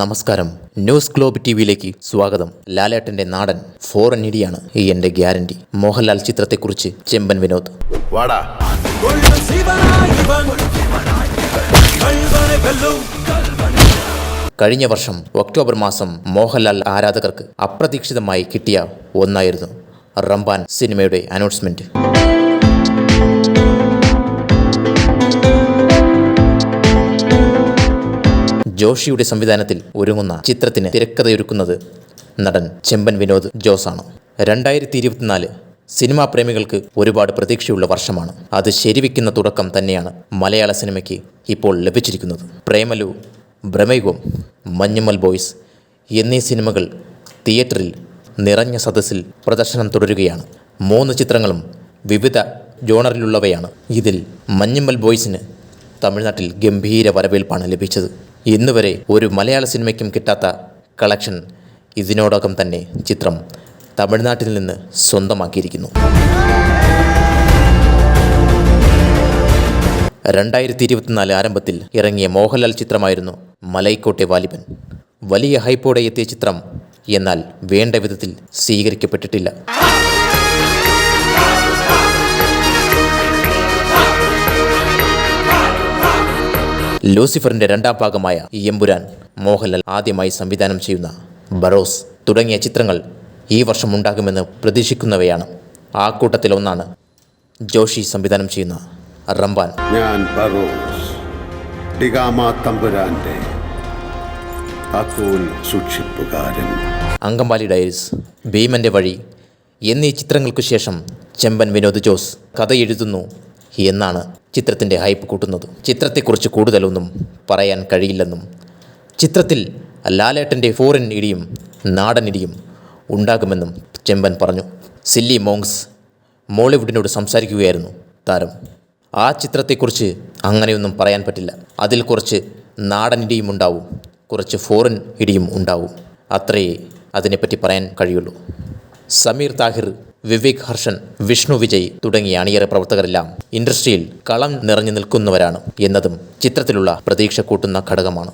നമസ്കാരം. News globe T വിയിലേക്ക് സ്വാഗതം. ലാലേട്ടന്റെ നാടൻ ഫോറൻ ഇടിയാണ് ഈ എന്റെ ഗ്യാരണ്ടി മോഹൻലാൽ ചിത്രത്തെക്കുറിച്ച് ചെമ്പൻ വിനോദ്. വാടാ. കഴിഞ്ഞ വർഷം ഒക്ടോബർ മാസം മോഹൻലാൽ ആരാധകർക്ക് അപ്രതീക്ഷിതമായി കിട്ടിയ ഒന്നായിരുന്നു റംബാൻ സിനിമയുടെ അനൗൺസ്മെന്റ് ജോഷിയുടെ സംവിധാനത്തിൽ ഒരുങ്ങുന്ന ചിത്രത്തിന് തിരക്കഥയൊരുക്കുന്നത് നടൻ ചെമ്പൻ വിനോദ് ജോസാണ്. രണ്ടായിരത്തി ഇരുപത്തിനാല് സിനിമാ പ്രേമികൾക്ക് ഒരുപാട് പ്രതീക്ഷയുള്ള വർഷമാണ്. അത് ശരിവെക്കുന്ന തുടക്കം തന്നെയാണ് മലയാള സിനിമയ്ക്ക് ഇപ്പോൾ ലഭിച്ചിരിക്കുന്നത്. പ്രേമലു ഭ്രമയുഗം മഞ്ഞുമൽ ബോയ്സ് എന്നീ സിനിമകൾ തിയേറ്ററിൽ നിറഞ്ഞ സദസ്സിൽ പ്രദർശനം തുടരുകയാണ്. മൂന്ന് ചിത്രങ്ങളും വിവിധ ജോണറിലുള്ളവയാണ്. ഇതിൽ മഞ്ഞുമൽ ബോയ്സിന് തമിഴ്നാട്ടിൽ ഗംഭീര വരവേൽപ്പാണ് ലഭിച്ചത്. ഇന്ന് വരെ ഒരു മലയാള സിനിമയ്ക്കും കിട്ടാത്ത കളക്ഷൻ ഇതിനോടകം തന്നെ ചിത്രം തമിഴ്നാട്ടിൽ നിന്ന് സ്വന്തമാക്കിയിരിക്കുന്നു. രണ്ടായിരത്തി ഇരുപത്തിനാല് ആരംഭത്തിൽ ഇറങ്ങിയ മോഹൻലാൽ ചിത്രമായിരുന്നു മലൈക്കോട്ടെ വാലിബൻ. വലിയ ഹൈപ്പോടെ എത്തിയ ചിത്രം എന്നാൽ വേണ്ട വിധത്തിൽ സ്വീകരിക്കപ്പെട്ടിട്ടില്ല. ലൂസിഫറിന്റെ രണ്ടാം ഭാഗമായ എമ്പുരാൻ മോഹൻലാൽ ആദ്യമായി സംവിധാനം ചെയ്യുന്ന ബറോസ് തുടങ്ങിയ ചിത്രങ്ങൾ ഈ വർഷം ഉണ്ടാകുമെന്ന് പ്രതീക്ഷിക്കുന്നവയാണ്. ആ കൂട്ടത്തിലൊന്നാണ് ജോഷി സംവിധാനം ചെയ്യുന്ന റംബാൻ. ഞാൻ ബറോസ് ഡിഗാമ തമ്പുരാന്റെ സൂക്ഷിപ്പുകാരൻ. അങ്കമാലി ഡയറീസ് ഭീമന്റെ വഴി എന്നീ ചിത്രങ്ങൾക്കു ശേഷം ചെമ്പൻ വിനോദ് ജോസ് കഥ എഴുതുന്നു എന്നാണ് ചിത്രത്തിന്റെ ഹൈപ്പ് കൂട്ടുന്നത് ചിത്രത്തെക്കുറിച്ച് കൂടുതലൊന്നും പറയാൻ കഴിയില്ലെന്നും ചിത്രത്തിൽ ലാലേട്ടന്റെ ഫോറിൻ ഇടിയും നാടൻ ഇടിയും ഉണ്ടാകുമെന്നും ചെമ്പൻ പറഞ്ഞു. സില്ലി മോങ്സ് മോളിവുഡിനോട് സംസാരിക്കുകയായിരുന്നു താരം. ആ ചിത്രത്തെക്കുറിച്ച് അങ്ങനെയൊന്നും പറയാൻ പറ്റില്ല. അതിൽ കുറച്ച് നാടൻ ഇടിയും ഉണ്ടാവും കുറച്ച് ഫോറിൻ ഇടിയും ഉണ്ടാവും. അത്രയേ അതിനെപ്പറ്റി പറയാൻ കഴിയുള്ളൂ. സമീർ താഹിർ വിവേക് ഹർഷൻ വിഷ്ണു വിജയ് തുടങ്ങിയ അണിയറ പ്രവർത്തകരെല്ലാം ഇൻഡസ്ട്രിയിൽ കളം നിറഞ്ഞു നിൽക്കുന്നവരാണ് എന്നതും ചിത്രത്തിലുള്ള പ്രതീക്ഷ കൂട്ടുന്ന ഘടകമാണ്.